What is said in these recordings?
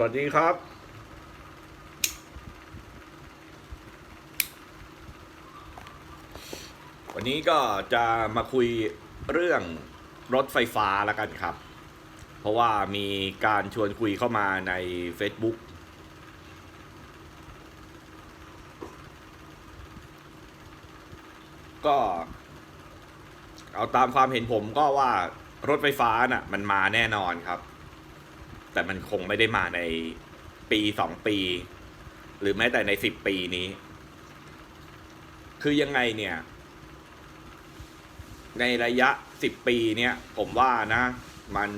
สวัสดีครับวันนี้ก็จะมาคุยเรื่องรถไฟฟ้าแล้วกันครับ เพราะว่ามีการชวนคุยเข้ามาใน Facebook ก็ เอาตามความเห็นผมก็ว่ารถไฟฟ้าน่ะมันมาแน่นอนครับ แต่มันคงไม่ได้มาในปีสองปี หรือแม้แต่ในสิบปีนี้ คือยังไงเนี่ย ในระยะสิบปีเนี่ย ผมว่านะ มัน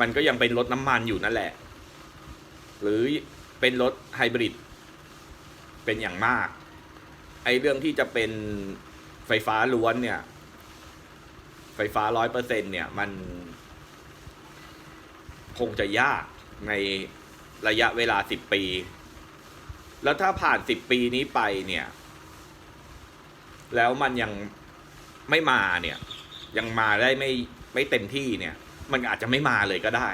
มันก็ยังเป็นรถน้ำมันอยู่นั่นแหละ หรือเป็นรถไฮบริดเป็นอย่างมาก ไอเรื่องที่จะเป็นไฟฟ้าล้วนเนี่ย ไฟฟ้าร้อยเปอร์เซ็นเนี่ย มัน คงจะยากในระยะเวลาสิบปี แล้วถ้าผ่านสิบปีนี้ไปเนี่ย แล้วมันยังไม่มาเนี่ย ยังมาได้ไม่ไม่เต็มที่เนี่ย มันอาจจะไม่มาเลยก็ได้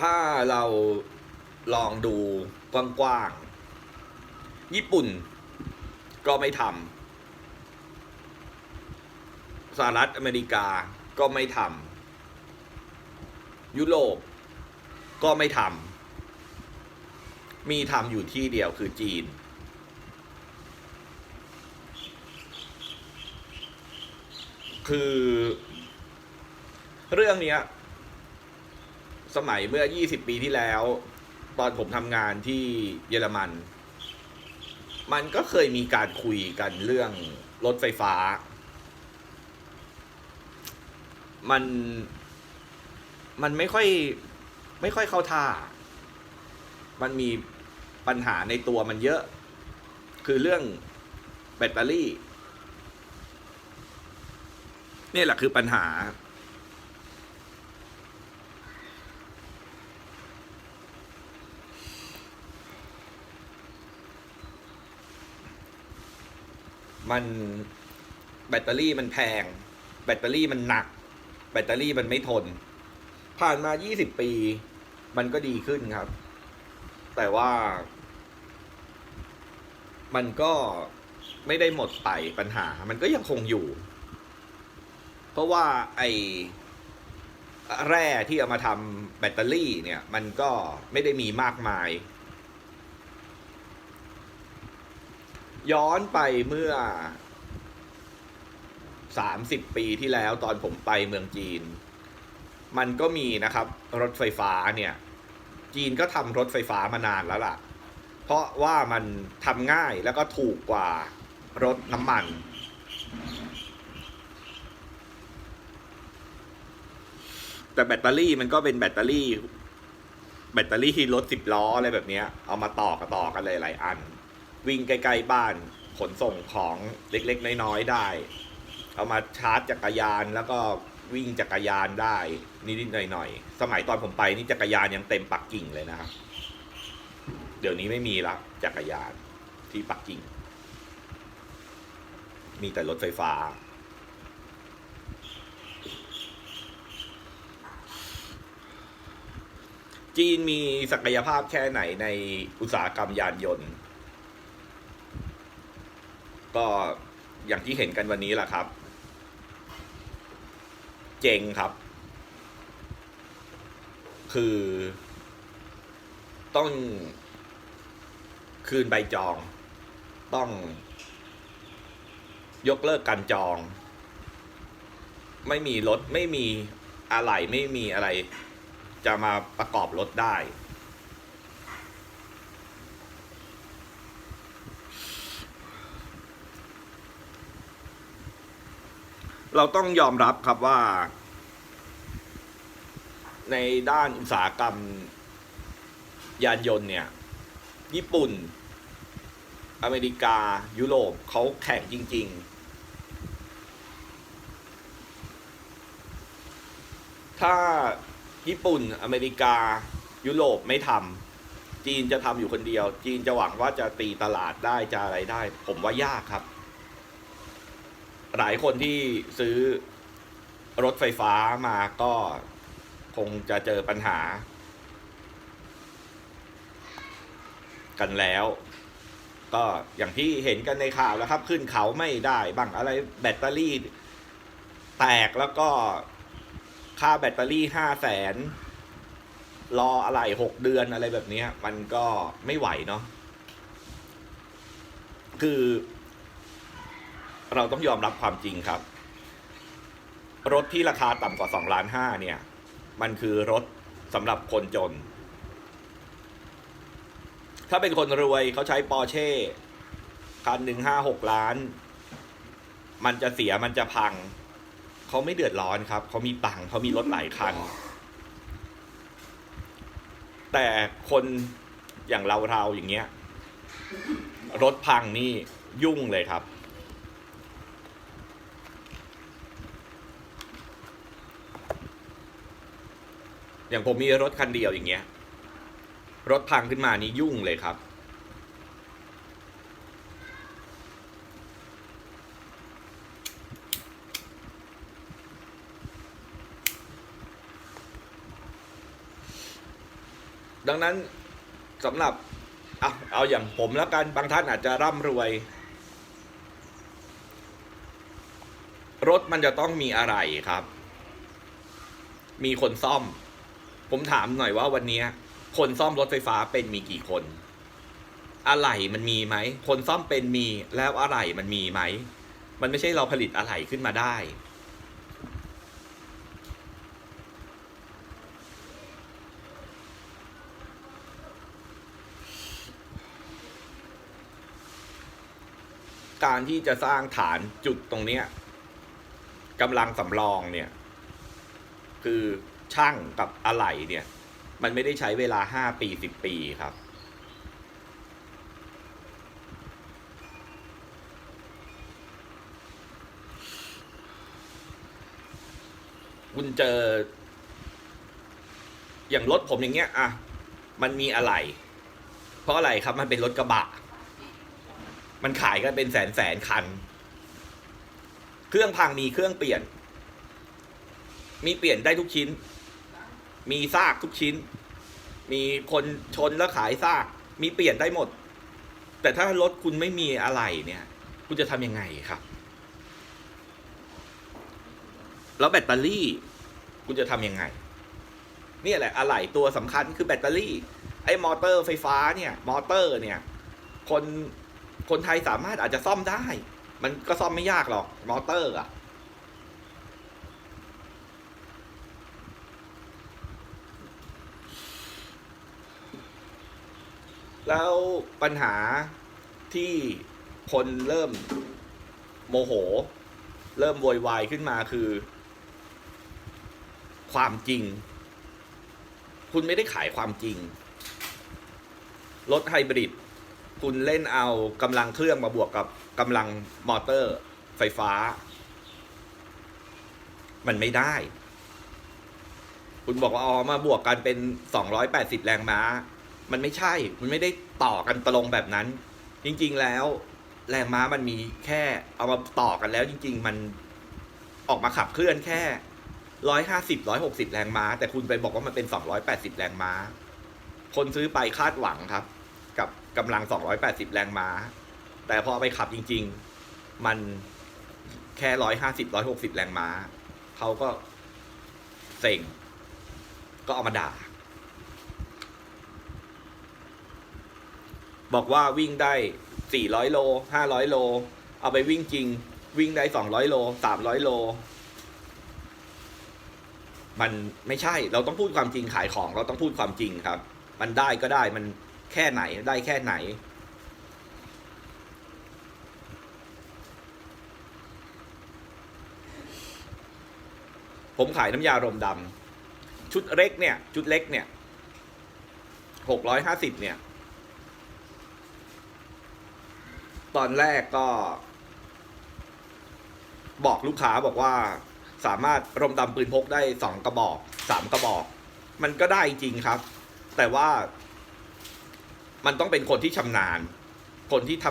ถ้าเราลองดูกว้างๆ ญี่ปุ่น ก็ไม่ทำสหรัฐอเมริกาก็ไม่ทำยุโรปก็ไม่ทำมีทำอยู่ที่เดียวคือจีน คือ เรื่องนี้สมัยเมื่อ 20 ปีที่แล้ว ตอนผมทำงานที่เยอรมัน มันก็เคยมีการคุยกันเรื่องรถไฟฟ้า มัน มันไม่ค่อย ไม่ค่อยเข้าท่า มันมีปัญหาในตัวมันเยอะ คือเรื่องแบตเตอรี่ นี่แหละคือปัญหา มันแบตเตอรี่มันแพง แบตเตอรี่มันหนัก แบตเตอรี่มันไม่ทน ผ่านมา 20 ปี มันก็ดีขึ้นครับ แต่ว่า มันก็ไม่ได้หมดไปปัญหา มันก็ยังคงอยู่ เพราะว่าไอแร่ที่เอามาทำแบตเตอรี่เนี่ย มันก็ไม่ได้มีมากมาย ย้อนไปเมื่อ30ปีที่แล้วตอนผมไปเมืองจีน มันก็มีนะครับ รถไฟฟ้าเนี่ย จีนก็ทำรถไฟฟ้ามานานแล้วล่ะ เพราะว่ามันทำง่ายแล้วก็ถูกกว่ารถน้ำมัน แต่แบตเตอรี่มันก็เป็นแบตเตอรี่ แบตเตอรี่รถสิบล้ออะไรแบบนี้เอามาต่อกันต่อกันหลายๆอัน วิ่งใกล้ๆบ้านขนส่งของเล็กๆ น้อยๆได้ เอามาชาร์จจักรยานแล้วก็วิ่งจักรยานได้นิดๆหน่อยๆสมัยตอนผมไปนี่จักรยานยังเต็มปักกิ่งเลยนะครับเดี๋ยวนี้ไม่มีละจักรยานที่ปักกิ่ง มีแต่รถไฟฟ้า จีนมีศักยภาพแค่ไหนในอุตสาหกรรมยานยนต์ ก็อย่างที่เห็นกันวันนี้แหละครับ เจงครับ คือต้องคืนใบจอง ต้องยกเลิกการจอง ไม่มีรถไม่มีอะไรไม่มีอะไร จะมาประกอบรถได้ เราต้องยอมรับครับว่า ในด้านอุตสาหกรรม ยานยนต์เนี่ย ญี่ปุ่น อเมริกา ยุโรปเขาแข่งจริง ๆ ถ้าญี่ปุ่น อเมริกา ยุโรปไม่ทำจีนจะทำอยู่คนเดียว จีนจะหวังว่าจะตีตลาดได้จะอะไรได้ ผมว่ายากครับ หลายคนที่ซื้อรถไฟฟ้ามาก็คงจะเจอปัญหา กันแล้ว ก็อย่างที่เห็นกันในข่าวแล้วครับ ขึ้นเขาไม่ได้บ้างอะไรแบตเตอรี่ แตกแล้วก็ค่าแบตเตอรี่ห้าแสนรออะไรหกเดือนอะไรแบบนี้มันก็ไม่ไหวเนาะคือ เราต้องยอมรับความจริงครับ รถที่ราคาต่ำกว่าสองล้านห้าเนี่ย มันคือรถสำหรับคนจน ถ้าเป็นคนรวยเขาใช้ปอร์เช่คันหนึ่งห้าหกล้าน มันจะเสียมันจะพัง เขาไม่เดือดร้อนครับ เขามีตังเขามีรถหลายคัน แต่คนอย่างเราเราอย่างเงี้ย รถพังนี่ยุ่งเลยครับ อย่างผมมีรถคันเดียวอย่างเงี้ย รถพังขึ้นมานี่ยุ่งเลยครับ ดังนั้นสำหรับเอาเอาอย่างผมแล้วกันบางท่านอาจจะร่ำรวย รถมันจะต้องมีอะไรครับ มีคนซ่อม ผมถามหน่อยว่าวันนี้คนซ่อมรถไฟฟ้าเป็นมีกี่คน อะไหล่มันมีไหม คนซ่อมเป็นมีแล้วอะไหล่มันมีไหม มันไม่ใช่เราผลิตอะไหล่ขึ้นมาได้ การที่จะสร้างฐานจุดตรงเนี้ยกำลังสำรองเนี่ย คือ ช่างกับอะไหล่เนี่ย มันไม่ได้ใช้เวลาห้าปีสิบปีครับ คุณเจอ อย่างรถผมอย่างเงี้ย อะ มันมีอะไรเพราะอะไรครับ มันเป็นรถกระบะ มันขายกันเป็นแสนแสนคัน เครื่องพังมีเครื่องเปลี่ยนมีเปลี่ยนได้ทุกชิ้น มีซากทุกชิ้น มีคนชนแล้วขายซาก มีเปลี่ยนได้หมด แต่ถ้ารถคุณไม่มีอะไรเนี่ย คุณจะทำยังไงครับ แล้วแบตเตอรี่ คุณจะทำยังไง นี่แหละอะไหล่ตัวสำคัญคือแบตเตอรี่ ไอ้มอเตอร์ไฟฟ้าเนี่ย มอเตอร์เนี่ย คนคนไทยสามารถอาจจะซ่อมได้ มันก็ซ่อมไม่ยากหรอก มอเตอร์อะ แล้วปัญหาที่คนเริ่มโมโห เริ่มโวยวายขึ้นมาคือ ความจริง คุณไม่ได้ขายความจริง รถไฮบริด คุณเล่นเอากำลังเครื่องมาบวกกับกำลังมอเตอร์ไฟฟ้า มันไม่ได้ คุณบอกว่าอ๋อมาบวกกันเป็น 280 แรงม้า มันไม่ใช่ มันไม่ได้ต่อกันตรงแบบนั้น จริงๆแล้วแรงม้ามันมีแค่เอามาต่อกันแล้ว จริง ๆ มันออกมาขับเคลื่อนแค่ร้อยห้าสิบร้อยหกสิบแรงม้า แต่คุณไปบอกว่ามันเป็นสองร้อยแปดสิบแรงม้า คนซื้อไปคาดหวังครับ กับกำลังสองร้อยแปดสิบแรงม้า แต่พอไปขับจริง ๆ มันแค่ร้อยห้าสิบร้อยหกสิบแรงม้าเขาก็เซ็งก็เอามาด่า บอกว่าวิ่งได้ 400 โล 500 โล เอาไปวิ่งจริง วิ่งได้ 200 โล 300 โล มันไม่ใช่ เราต้องพูดความจริงขายของ เราต้องพูดความจริงครับ มันได้ก็ได้ มันแค่ไหน ได้แค่ไหน ผมขายน้ำยารมดำชุดเล็กเนี่ย ชุดเล็กเนี่ยหกร้อยห้าสิบเนี่ย ตอนแรกก็ บอกลูกค้าบอกว่า สามารถรมดำปืนพกได้สองกระบอกสามกระบอก มันก็ได้จริงครับ แต่ว่ามันต้องเป็นคนที่ชำนาญ คนที่ท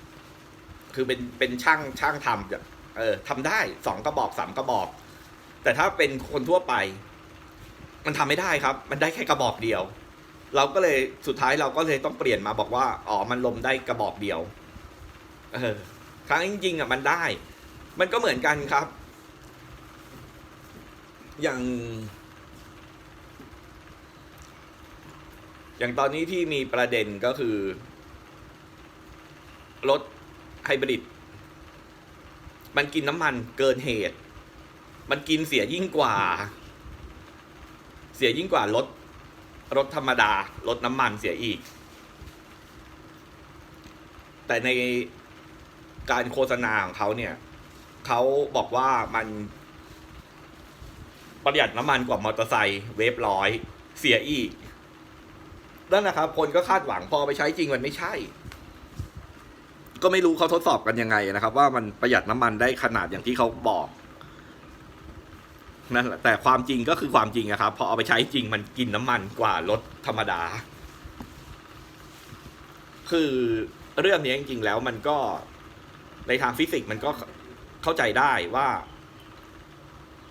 ำคือเป็นเป็นช่างช่างทำเออทำได้สองกระบอกสามกระบอก แต่ถ้าเป็นคนทั่วไป มันทำไม่ได้ครับ มันได้แค่กระบอกเดียว เราก็เลยสุดท้ายเราก็เลยต้องเปลี่ยนมาบอกว่า อ๋อ มันลมได้กระบอกเดียว เออ ครั้งจริงๆอะมันได้ มันก็เหมือนกันครับ อย่าง อย่างตอนนี้ที่มีประเด็นก็คือ รถไฮบริด มันกินน้ำมันเกินเหตุ มันกินเสียยิ่งกว่า เสียยิ่งกว่ารถ รถธรรมดา รถน้ำมันเสียอีก แต่ในการโฆษณาของเขาเนี่ย เขาบอกว่ามัน ประหยัดน้ำมันกว่ามอเตอร์ไซค์เวฟร้อยเสียอีก นั่นนะครับ คนก็คาดหวังพอไปใช้จริงมันไม่ใช่ ก็ไม่รู้เขาทดสอบกันยังไงนะครับ ว่ามันประหยัดน้ำมันได้ขนาดอย่างที่เขาบอก นั่นแหละแต่ความจริงก็คือความจริงนะครับ พอเอาไปใช้จริงมันกินน้ำมันกว่ารถธรรมดา คือเรื่องนี้จริงๆแล้วมันก็ในทางฟิสิกส์มันก็เข้าใจได้ว่า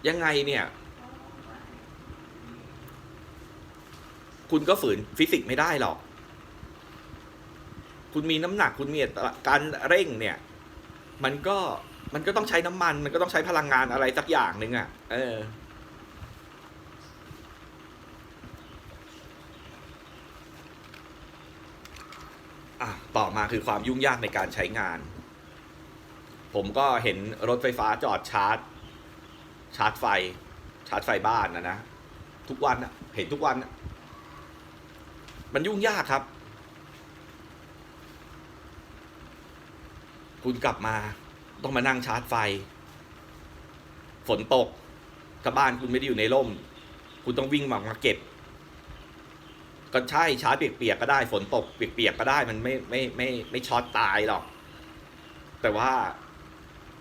ยังไงเนี่ย คุณก็ฝืนฟิสิกส์ไม่ได้หรอก คุณมีน้ำหนักคุณมีการเร่งเนี่ย มันก็ มันก็ต้องใช้น้ำมัน มันก็ต้องใช้พลังงานอะไรสักอย่างหนึ่งอะ่ะ เออ อะ ต่อมาคือความยุ่งยากในการใช้งาน ผมก็เห็นรถไฟฟ้าจอดชาร์จ ชาร์จไฟ ชาร์จไฟบ้านนะนะ ทุกวันอะเห็นทุกวันอะมันยุ่งยากครับ คุณกลับมา ต้องมานั่งชาร์จไฟ ฝนตกถ้าบ้านคุณไม่ได้อยู่ในร่ม คุณต้องวิ่งมามาเก็บ ก็ใช่ชาร์จเปียกๆก็ได้ ฝนตกเปียกๆก็ได้ มันไม่ไม่ไม่ไม่ช็อตตายหรอก แต่ว่า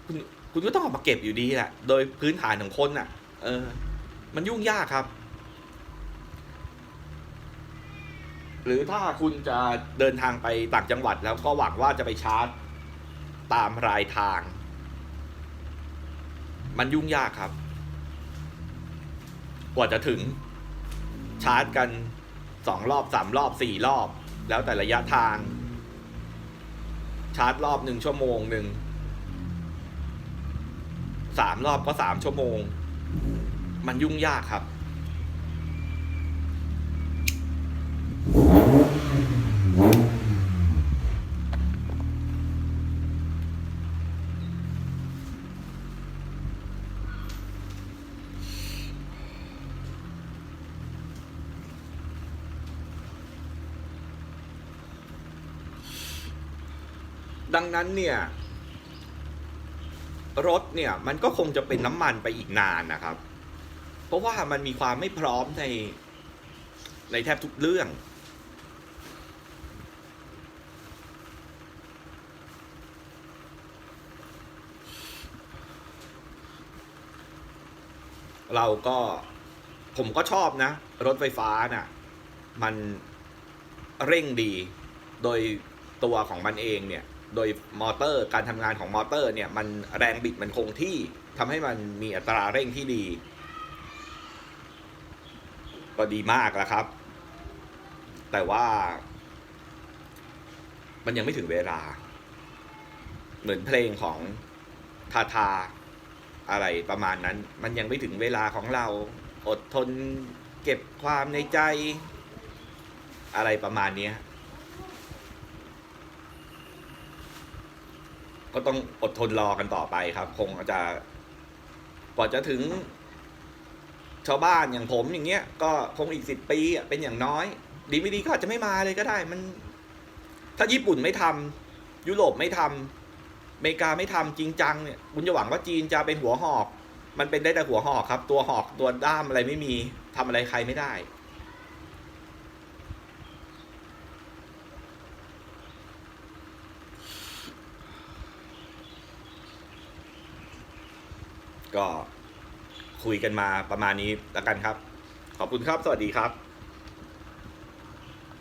คุณคุณก็ต้องออกมาเก็บอยู่ดีแหละ โดยพื้นฐานของคนน่ะ เออ มันยุ่งยากครับ หรือถ้าคุณจะเดินทางไปต่างจังหวัดแล้วก็หวังว่าจะไปชาร์จ ตามรายทาง มันยุ่งยากครับ กว่าจะถึง ชาร์จกันสองรอบสามรอบสี่รอบ แล้วแต่ระยะทาง ชาร์จรอบหนึ่งชั่วโมงหนึ่งสามรอบก็สามชั่วโมง มันยุ่งยากครับ ดังนั้นเนี่ย รถเนี่ยมันก็คงจะเป็นน้ำมันไปอีกนานนะครับ เพราะว่ามันมีความไม่พร้อมในในแทบทุกเรื่อง เราก็ผมก็ชอบนะ รถไฟฟ้าน่ะ มันเร่งดีโดยตัวของมันเองเนี่ย โดยมอเตอร์การทำงานของมอเตอร์เนี่ยมันแรงบิดมันคงที่ทำให้มันมีอัตราเร่งที่ดี ก็ดีมากแล้วครับ แต่ว่า มันยังไม่ถึงเวลา เหมือนเพลงของทาทาอะไรประมาณนั้น มันยังไม่ถึงเวลาของเรา อดทนเก็บความในใจ อะไรประมาณนี้ ก็ต้องอดทนรอกันต่อไปครับ คงจะกว่าจะถึง ชาวบ้านอย่างผมอย่างเงี้ย ก็คงอีกสิบปีอะเป็นอย่างน้อย ดีไม่ดีก็อาจจะไม่มาเลยก็ได้ มัน ถ้าญี่ปุ่นไม่ทำยุโรปไม่ทำอเมริกาไม่ทำจริงจังเนี่ยคุณจะหวังว่าจีนจะเป็นหัวหอก มันเป็นได้แต่หัวหอกครับ ตัวหอกตัวด้ามอะไรไม่มีทำอะไรใครไม่ได้ ก็คุยกันมาประมาณนี้แล้วกันครับ ขอบคุณครับ สวัสดีครับ